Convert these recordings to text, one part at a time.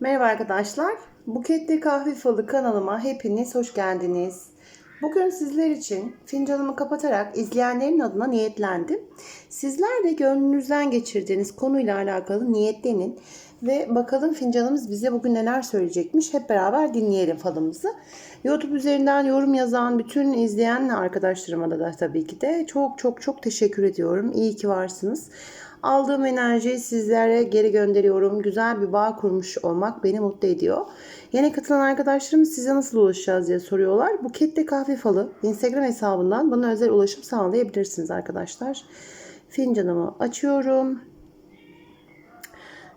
Merhaba arkadaşlar. Buketli Kahve Falı kanalıma hepiniz hoş geldiniz. Bugün sizler için fincanımı kapatarak izleyenlerin adına niyetlendim. Sizler de gönlünüzden geçirdiğiniz konuyla alakalı niyetlenin ve bakalım fincanımız bize bugün neler söyleyecekmiş. Hep beraber dinleyelim falımızı. YouTube üzerinden yorum yazan bütün izleyen arkadaşlarıma da, da tabii ki de çok çok çok teşekkür ediyorum. İyi ki varsınız. Aldığım enerjiyi sizlere geri gönderiyorum. Güzel bir bağ kurmuş olmak beni mutlu ediyor. Yeni katılan arkadaşlarım size nasıl ulaşacağız diye soruyorlar. Bukette Kahve Falı Instagram hesabından bana özel ulaşım sağlayabilirsiniz arkadaşlar. Fincanımı açıyorum.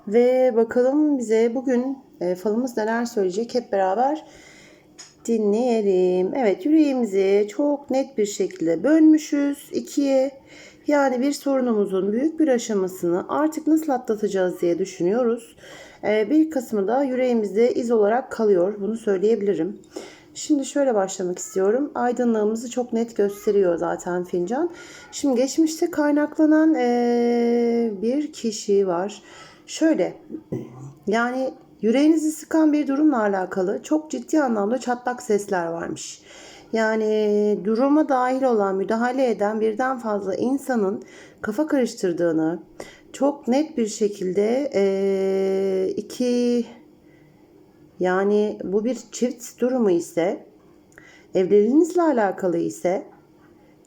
Ve bakalım bize bugün e, falımız neler söyleyecek hep beraber dinleyelim. Evet yüreğimizi çok net bir şekilde bölmüşüz ikiye. Yani bir sorunumuzun büyük bir aşamasını artık nasıl atlatacağız diye düşünüyoruz. Ee, bir kısmı da yüreğimizde iz olarak kalıyor. Bunu söyleyebilirim. Şimdi şöyle başlamak istiyorum. Aydınlığımızı çok net gösteriyor zaten fincan. Şimdi geçmişte kaynaklanan ee, bir kişi var. Şöyle yani yüreğinizi sıkan bir durumla alakalı çok ciddi anlamda çatlak sesler varmış. Yani duruma dahil olan, müdahale eden birden fazla insanın kafa karıştırdığını çok net bir şekilde e, iki yani bu bir çift durumu ise evliliğinizle alakalı ise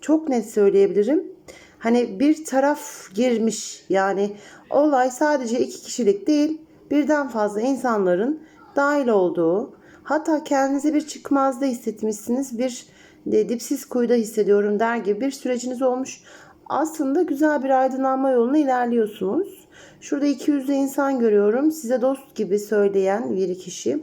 çok net söyleyebilirim. Hani bir taraf girmiş yani olay sadece iki kişilik değil birden fazla insanların dahil olduğu hatta kendinizi bir çıkmazda hissetmişsiniz bir dipsiz kuyuda hissediyorum der gibi bir süreciniz olmuş. Aslında güzel bir aydınlanma yoluna ilerliyorsunuz. Şurada 200'de insan görüyorum. Size dost gibi söyleyen bir kişi.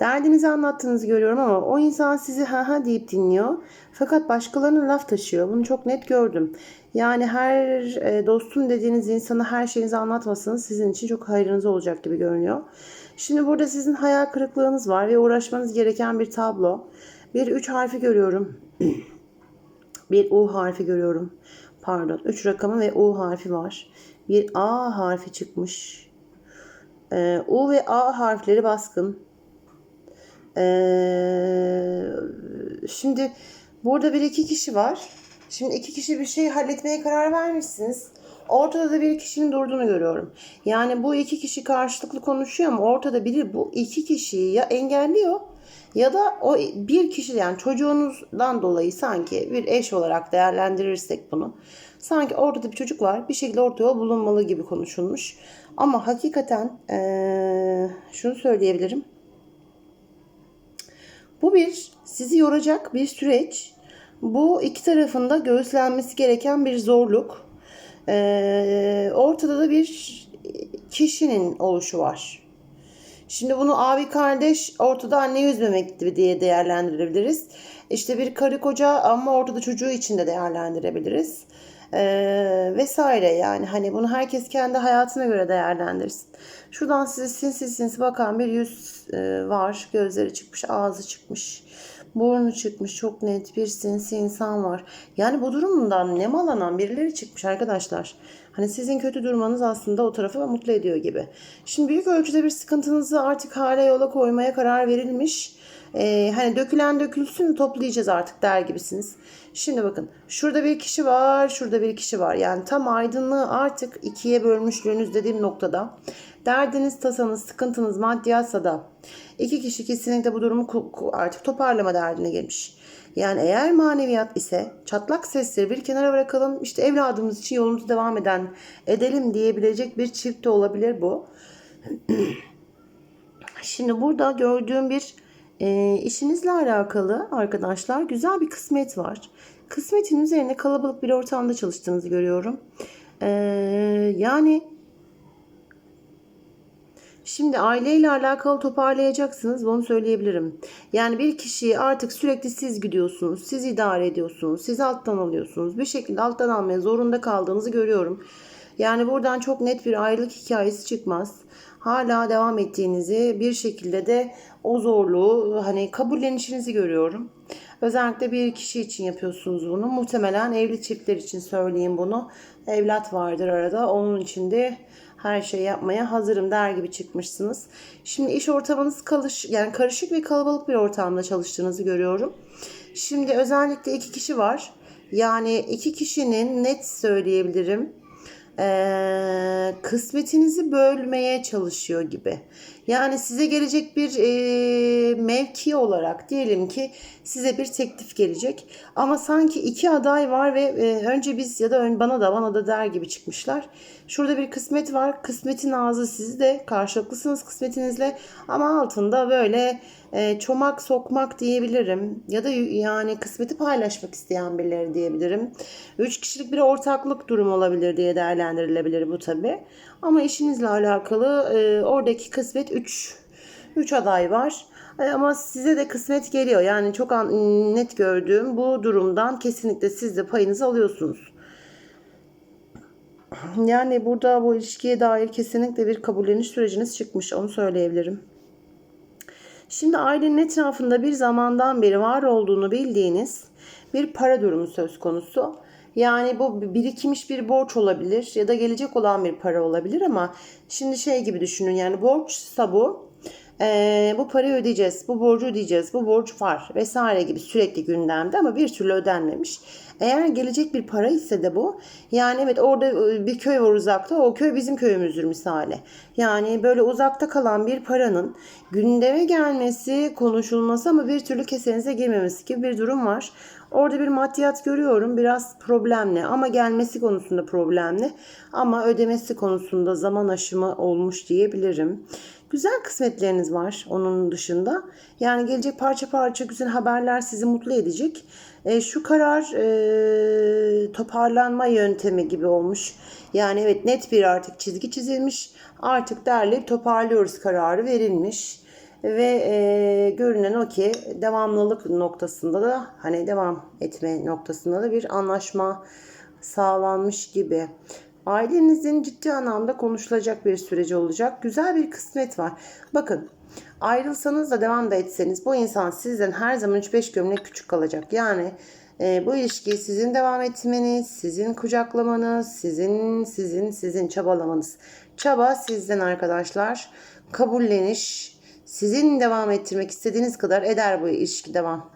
Derdinizi anlattığınızı görüyorum ama o insan sizi ha ha deyip dinliyor. Fakat başkalarının laf taşıyor. Bunu çok net gördüm. Yani her e, dostum dediğiniz insana her şeyinizi anlatmasanız sizin için çok hayrınız olacak gibi görünüyor. Şimdi burada sizin hayal kırıklığınız var ve uğraşmanız gereken bir tablo. Bir üç harfi görüyorum. bir U harfi görüyorum. Pardon. Üç rakamı ve U harfi var. Bir A harfi çıkmış. Ee, U ve A harfleri baskın. Ee, şimdi burada bir iki kişi var. Şimdi iki kişi bir şey halletmeye karar vermişsiniz. Ortada da bir kişinin durduğunu görüyorum. Yani bu iki kişi karşılıklı konuşuyor ama ortada biri bu iki kişiyi ya engelliyor ya da o bir kişi yani çocuğunuzdan dolayı sanki bir eş olarak değerlendirirsek bunu. Sanki ortada bir çocuk var bir şekilde orta yol bulunmalı gibi konuşulmuş. Ama hakikaten ee, şunu söyleyebilirim. Bu bir sizi yoracak bir süreç. Bu iki tarafında göğüslenmesi gereken bir zorluk. Ee, ortada da bir kişinin oluşu var. Şimdi bunu abi kardeş ortada anne üzmemek diye değerlendirebiliriz. İşte bir karı koca ama ortada çocuğu için de değerlendirebiliriz. Ee, vesaire yani hani bunu herkes kendi hayatına göre değerlendirsin. Şuradan size sinsi sinsi bakan bir yüz e, var. Gözleri çıkmış, ağzı çıkmış. Burnu çıkmış çok net bir sinsi insan var. Yani bu durumundan nemalanan birileri çıkmış arkadaşlar. Hani sizin kötü durmanız aslında o tarafı mutlu ediyor gibi. Şimdi büyük ölçüde bir sıkıntınızı artık hale yola koymaya karar verilmiş. Ee, hani dökülen dökülsün toplayacağız artık der gibisiniz. Şimdi bakın şurada bir kişi var şurada bir kişi var. Yani tam aydınlığı artık ikiye bölmüşlüğünüz dediğim noktada. Derdiniz, tasanız, sıkıntınız maddiyatsa da iki kişi kesinlikle bu durumu artık toparlama derdine gelmiş. Yani eğer maneviyat ise çatlak sesleri bir kenara bırakalım işte evladımız için yolumuzu devam eden edelim diyebilecek bir çift de olabilir bu. Şimdi burada gördüğüm bir e, işinizle alakalı arkadaşlar güzel bir kısmet var. Kısmetin üzerine kalabalık bir ortamda çalıştığınızı görüyorum. E, yani Şimdi aileyle alakalı toparlayacaksınız. Bunu söyleyebilirim. Yani bir kişiyi artık sürekli siz gidiyorsunuz. Siz idare ediyorsunuz. Siz alttan alıyorsunuz. Bir şekilde alttan almaya zorunda kaldığınızı görüyorum. Yani buradan çok net bir ayrılık hikayesi çıkmaz. Hala devam ettiğinizi bir şekilde de o zorluğu hani kabullenişinizi görüyorum. Özellikle bir kişi için yapıyorsunuz bunu. Muhtemelen evli çiftler için söyleyeyim bunu. Evlat vardır arada. Onun için de Her şey yapmaya hazırım der gibi çıkmışsınız. Şimdi iş ortamınız kalış, yani karışık ve kalabalık bir ortamda çalıştığınızı görüyorum. Şimdi özellikle iki kişi var. Yani iki kişinin net söyleyebilirim kısmetinizi bölmeye çalışıyor gibi. Yani size gelecek bir eee, mevki olarak diyelim ki size bir teklif gelecek. Ama sanki iki aday var ve eee, önce biz ya da ön, bana da bana da der gibi çıkmışlar. Şurada bir kısmet var. Kısmetin ağzı sizde. Karşılıklısınız kısmetinizle. Ama altında böyle e, çomak sokmak diyebilirim. Ya da yani kısmeti paylaşmak isteyen birileri diyebilirim. Üç kişilik bir ortaklık durum olabilir diye değerlendirilebilir bu tabi. Ama işinizle alakalı e, oradaki kısmet 3 3 aday var. E, Ama size de kısmet geliyor. Yani çok an- net gördüğüm bu durumdan kesinlikle siz de payınızı alıyorsunuz. Yani burada bu ilişkiye dair kesinlikle bir kabulleniş süreciniz çıkmış. Onu söyleyebilirim. Şimdi ailenin etrafında bir zamandan beri var olduğunu bildiğiniz bir para durumu söz konusu. Yani bu birikmiş bir borç olabilir ya da gelecek olan bir para olabilir ama şimdi şey gibi düşünün yani borçsa bu eee, bu parayı ödeyeceğiz, bu borcu ödeyeceğiz, bu borç var vesaire gibi sürekli gündemde ama bir türlü ödenmemiş. Eğer gelecek bir para ise de bu yani evet orada e, bir köy var uzakta o köy bizim köyümüzdür misali. Yani böyle uzakta kalan bir paranın gündeme gelmesi konuşulması ama bir türlü kesenize girmemesi gibi bir durum var. Orada bir maddiyat görüyorum biraz problemli ama gelmesi konusunda problemli ama ödemesi konusunda zaman aşımı olmuş diyebilirim. Güzel kısmetleriniz var onun dışında. Yani gelecek parça parça güzel haberler sizi mutlu edecek. E, şu karar e, toparlanma yöntemi gibi olmuş. Yani evet net bir artık çizgi çizilmiş. Artık derleyip toparlıyoruz kararı verilmiş. Ve e, görünen o ki devamlılık noktasında da hani devam etme noktasında da bir anlaşma sağlanmış gibi. Ailenizin ciddi anlamda konuşulacak bir süreci olacak. Güzel bir kısmet var. Bakın ayrılsanız da devam da etseniz bu insan sizden her zaman 3-5 gömlek küçük kalacak. Yani e, bu ilişkiyi sizin devam etmeniz, sizin kucaklamanız, sizin sizin sizin çabalamanız. Çaba sizden arkadaşlar. Kabulleniş, sizin devam ettirmek istediğiniz kadar eder bu ilişki devam.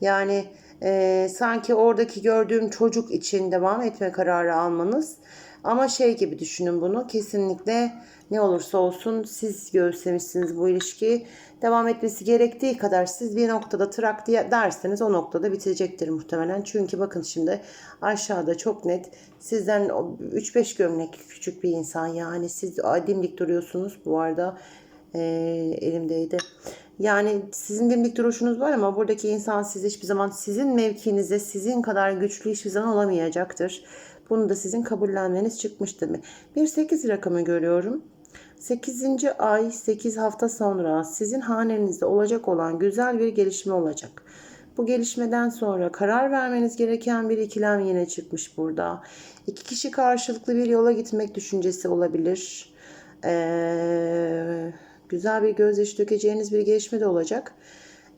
Yani e, sanki oradaki gördüğüm çocuk için devam etme kararı almanız. Ama şey gibi düşünün bunu. Kesinlikle ne olursa olsun siz göğüslemişsiniz bu ilişkiyi. Devam etmesi gerektiği kadar siz bir noktada trak diye derseniz o noktada bitecektir muhtemelen. Çünkü bakın şimdi aşağıda çok net sizden o 3-5 gömlek küçük bir insan yani siz dimdik duruyorsunuz. Bu arada e, elimdeydi. Yani sizin dimdik duruşunuz var ama buradaki insan siz hiçbir zaman sizin mevkinize sizin kadar güçlü hiçbir zaman olamayacaktır. Bunu da sizin kabullenmeniz çıkmıştır. Bir 8 rakamı görüyorum. 8. ay 8 hafta sonra sizin hanenizde olacak olan güzel bir gelişme olacak. Bu gelişmeden sonra karar vermeniz gereken bir ikilem yine çıkmış burada. İki kişi karşılıklı bir yola gitmek düşüncesi olabilir. Ee, güzel bir gözyaşı dökeceğiniz bir gelişme de olacak.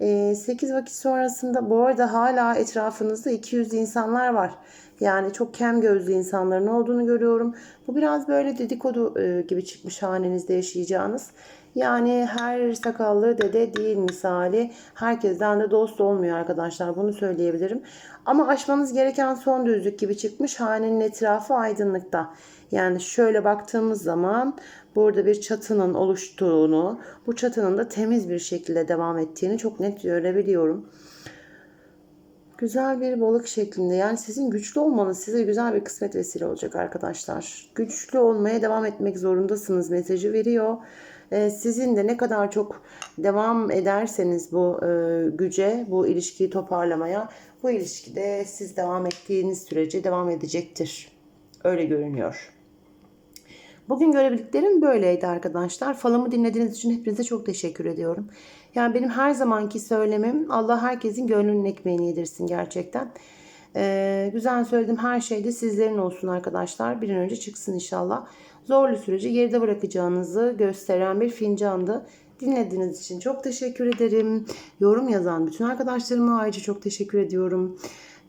8 vakit sonrasında bu arada hala etrafınızda 200 insanlar var. Yani çok kem gözlü insanların olduğunu görüyorum. Bu biraz böyle dedikodu e, gibi çıkmış hanenizde yaşayacağınız. Yani her sakallı dede değil misali. Herkesten de dost olmuyor arkadaşlar. Bunu söyleyebilirim. Ama aşmanız gereken son düzlük gibi çıkmış. Hanenin etrafı aydınlıkta. Yani şöyle baktığımız zaman burada bir çatının oluştuğunu, bu çatının da temiz bir şekilde devam ettiğini çok net görebiliyorum. Güzel bir balık şeklinde. Yani sizin güçlü olmanız size güzel bir kısmet vesile olacak arkadaşlar. Güçlü olmaya devam etmek zorundasınız mesajı veriyor. Ee, sizin de ne kadar çok devam ederseniz bu e, güce, bu ilişkiyi toparlamaya, bu ilişkide siz devam ettiğiniz sürece devam edecektir. Öyle görünüyor. Bugün görebildiklerim böyleydi arkadaşlar. Falımı dinlediğiniz için hepinize çok teşekkür ediyorum. Yani benim her zamanki söylemim Allah herkesin gönlünün ekmeğini yedirsin gerçekten. Ee, güzel söylediğim her şey de sizlerin olsun arkadaşlar. Bir an önce çıksın inşallah. Zorlu süreci geride bırakacağınızı gösteren bir fincandı. Dinlediğiniz için çok teşekkür ederim. Yorum yazan bütün arkadaşlarıma ayrıca çok teşekkür ediyorum.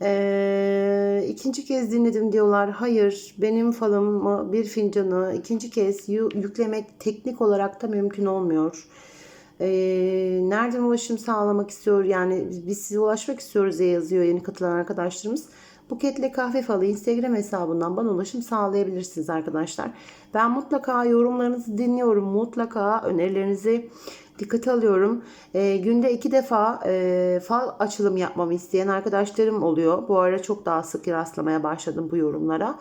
Ee, ikinci kez dinledim diyorlar. Hayır, benim falımı bir fincanı ikinci kez yüklemek teknik olarak da mümkün olmuyor. Ee, nereden ulaşım sağlamak istiyor? Yani biz size ulaşmak istiyoruz diye yazıyor yeni katılan arkadaşlarımız. Buketle Kahve Falı Instagram hesabından bana ulaşım sağlayabilirsiniz arkadaşlar. Ben mutlaka yorumlarınızı dinliyorum. Mutlaka önerilerinizi dikkate alıyorum. Ee, günde iki defa e, fal açılımı yapmamı isteyen arkadaşlarım oluyor. Bu ara çok daha sık rastlamaya başladım bu yorumlara.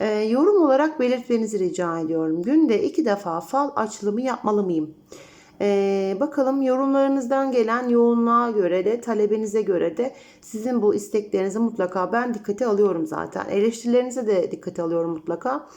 Ee, yorum olarak belirtmenizi rica ediyorum. Günde iki defa fal açılımı yapmalı mıyım? Ee, bakalım yorumlarınızdan gelen yoğunluğa göre de talebinize göre de sizin bu isteklerinizi mutlaka ben dikkate alıyorum zaten. Eleştirilerinize de dikkate alıyorum mutlaka.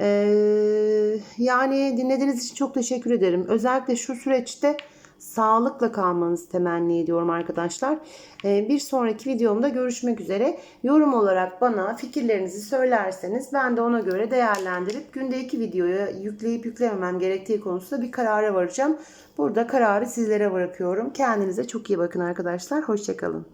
Ee, yani dinlediğiniz için çok teşekkür ederim. Özellikle şu süreçte sağlıkla kalmanızı temenni ediyorum arkadaşlar. Ee, bir sonraki videomda görüşmek üzere. Yorum olarak bana fikirlerinizi söylerseniz ben de ona göre değerlendirip günde iki videoyu yükleyip yüklememem gerektiği konusunda bir karara varacağım. Burada kararı sizlere bırakıyorum. Kendinize çok iyi bakın arkadaşlar. Hoşçakalın.